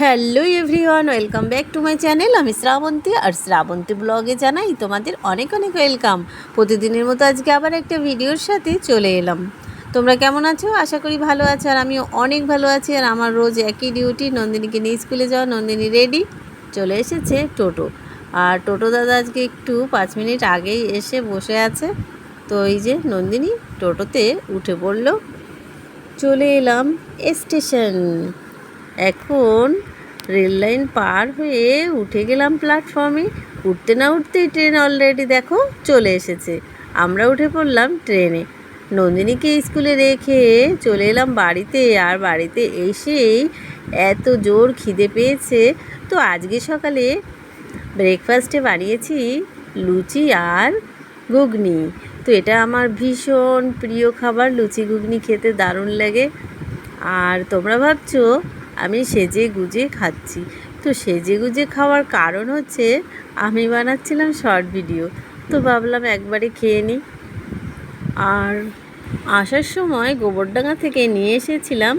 Hello everyone, welcome back to my channel. আমি শ্রাবন্তী আর শ্রাবন্তী ব্লগে জানাই তোমাদের অনেক অনেক ওয়েলকাম। প্রতিদিনের মতো আজকে আবার একটা ভিডিওর সাথে চলে এলাম। তোমরা কেমন আছো? আশা করি ভালো আছো আর আমিও অনেক ভালো আছি আর আমার রোজ একই ডিউটি নন্দিনীকে নিয়ে স্কুলে যাওয়া, নন্দিনী রেডি চলে এসেছে টোটো। আর টোটো দাদা আজকে একটু পাঁচ মিনিট আগেই এসে বসে আছে। তো এই যে নন্দিনী টোটোতে উঠে পড়ল। চলে এলাম স্টেশন। এখন রেল লাইন পার হয়ে উঠে গেলাম প্ল্যাটফর্মে উঠতে না উঠতেই ট্রেন অলরেডি দেখো চলে এসেছে। আমরা উঠে পড়লাম ট্রেনে নন্দিনীকে স্কুলে রেখে চলে এলাম বাড়িতে আর বাড়িতে এসেই এত জোর খিদে পেয়েছে। তো আজকে সকালে ব্রেকফাস্টে বানিয়েছি লুচি আর ঘুগনি। তো এটা আমার ভীষণ প্রিয় খাবার, লুচি, ঘুগনি খেতে দারুণ লাগে। আর তোমরা ভাবছ আমি সেজে গুজে খাচ্ছি। তো সেজে গুজে খাওয়ার কারণ হচ্ছে আমি বানাচ্ছিলাম শর্ট ভিডিও। তো ভাবলাম একবারে খেয়ে নিই। আর আসার সময় গোবরডাঙ্গা থেকে নিয়ে এসেছিলাম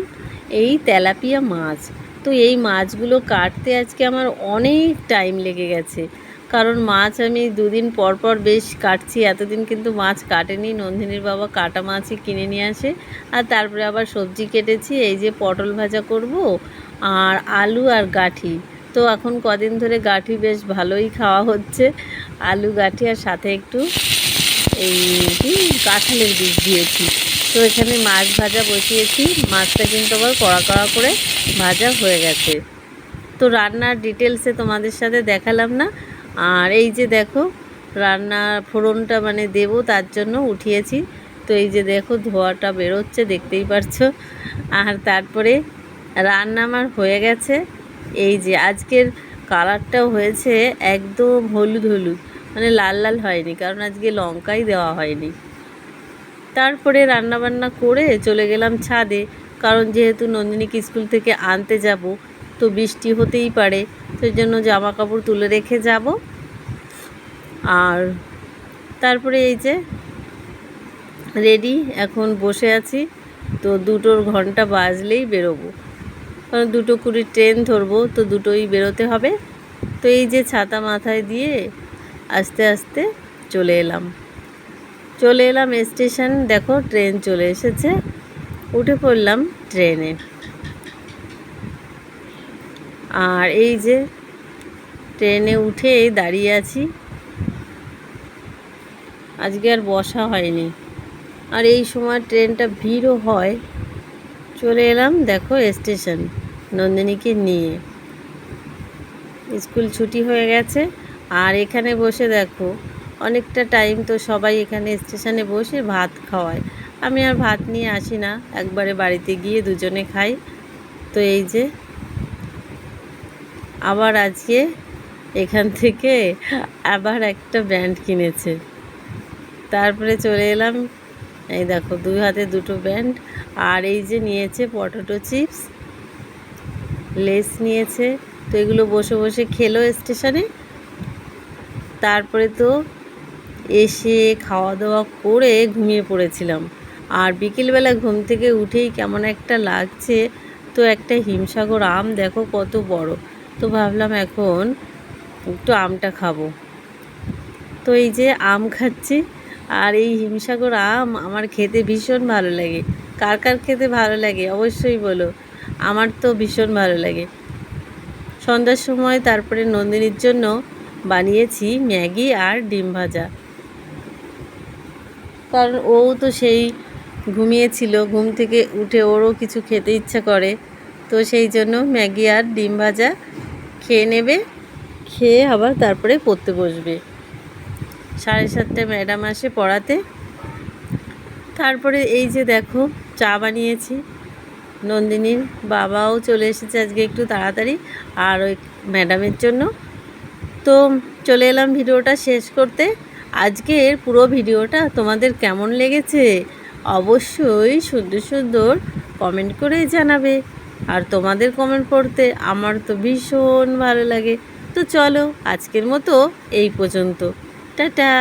এই তেলাপিয়া মাছ। তো এই মাছগুলো কাটতে আজকে আমার অনেক টাইম লেগে গেছে। কারণ মাছ আমি দুদিন পর পর বেশ কাটছি, এতদিন কিন্তু মাছ কাটেনি। নন্দিনীর বাবা কাটা মাছই কিনে নিয়ে আসে। আর তারপরে আবার সবজি কেটেছি, এই যে পটল ভাজা করব আর আলু আর গাঠি। তো এখন কদিন ধরে গাঠি বেশ ভালোই খাওয়া হচ্ছে। আলু, গাঠি আর সাথে একটু এই কি কাঁঠালের বীজ দিয়েছি। তো এখানে মাছ ভাজা বসিয়েছি, মাছটা কিন্তু আবার কড়া কড়া করে ভাজা হয়ে গেছে। তো রান্নার ডিটেলসে তোমাদের সাথে দেখালাম না। আর এই যে দেখো রান্না ফোড়নটা মানে দেব, তার জন্য উঠিয়েছি। তো এই যে দেখো, ধোয়াটা বেরোচ্ছে, দেখতেই পারছ। আর তারপরে রান্না আমার হয়ে গেছে। এই যে আজকের কালারটাও হয়েছে একদম হলুদ হলুদ মানে লাল লাল হয়নি, কারণ আজকে লঙ্কাই দেওয়া হয়নি। তারপরে রান্নাবান্না করে চলে গেলাম ছাদে, কারণ যেহেতু নন্দিনীকে স্কুল থেকে আনতে যাব, তো বৃষ্টি হতেই পারে, সেই জন্য জামা কাপড় তুলে রেখে যাব। আর তারপরে এই যে রেডি, এখন বসে আছি। তো দুটোর ঘণ্টা বাজলেই বেরোবো। কারণ দুটো কুড়ি ট্রেন ধরবো, তো দুটোই বেরোতে হবে। তো এই যে ছাতা মাথায় দিয়ে আস্তে আস্তে চলে এলাম। চলে এলাম স্টেশন, দেখো ট্রেন চলে এসেছে। উঠে পড়লাম ট্রেনে। আর এই যে ট্রেনে উঠে দাঁড়িয়ে আছি। আজকে আর বসা হয়নি। আর এই সময় ট্রেনটা ভিড়ও হয়। চলে এলাম, দেখো, স্টেশন, নন্দিনীকে নিয়ে। স্কুল ছুটি হয়ে গেছে, আর এখানে বসে দেখো, অনেকটা টাইম তো সবাই এখানে স্টেশনে বসে ভাত খাওয়ায়। আমি আর ভাত নিয়ে আসি না, একবারে বাড়িতে গিয়ে দুজনে খাই। তো এই যে, আবার আজকে এখান থেকে আবার একটা ব্র্যান্ড কিনেছে। তারপরে চলে এলাম। এই দেখো, দুই হাতে দুটো ব্যান্ড। আর এই যে নিয়েছে পটেটো চিপস। লেস নিয়েছে। তো এগুলো বসে বসে খেলো স্টেশনে। তারপরে তো এসে খাওয়া দাওয়া করে ঘুমিয়ে পড়েছিলাম। আর বিকেলবেলা ঘুম থেকে উঠেই কেমন একটা লাগছে। তো একটা হিমসাগর আম, দেখো কত বড়। তো ভাবলাম এখন একটু আমটা খাব। তো এই যে আম খাচ্ছি। আর এই হিমসাগর আম আমার খেতে ভীষণ ভালো লাগে। কার কার খেতে ভালো লাগে অবশ্যই বলো। আমার তো ভীষণ ভালো লাগে। সন্ধ্যার সময় তারপরে নন্দিনীর জন্য বানিয়েছি ম্যাগি আর ডিম ভাজা। কারণ ও তো সেই ঘুমিয়েছিল, ঘুম থেকে উঠে ওরও কিছু খেতে ইচ্ছা করে। তো সেই জন্য ম্যাগি আর ডিম ভাজা খেয়ে নেবে, খেয়ে আবার তারপরে পড়তে বসবে। সাড়ে সাতটায় ম্যাডাম আসে পড়াতে। তারপরে এই যে দেখো, চা বানিয়েছি। নন্দিনীর বাবাও চলে এসেছে আজকে একটু তাড়াতাড়ি, আর ওই ম্যাডামের জন্য। তো চলে এলাম ভিডিওটা শেষ করতে। আজকের পুরো ভিডিওটা তোমাদের কেমন লেগেছে অবশ্যই সুন্দর সুন্দর কমেন্ট করে জানাবে। আর তোমাদের কমেন্ট পড়তে আমার তো ভীষণ ভালো লাগে। তো চলো আজকের মতো এই পর্যন্ত। টাটা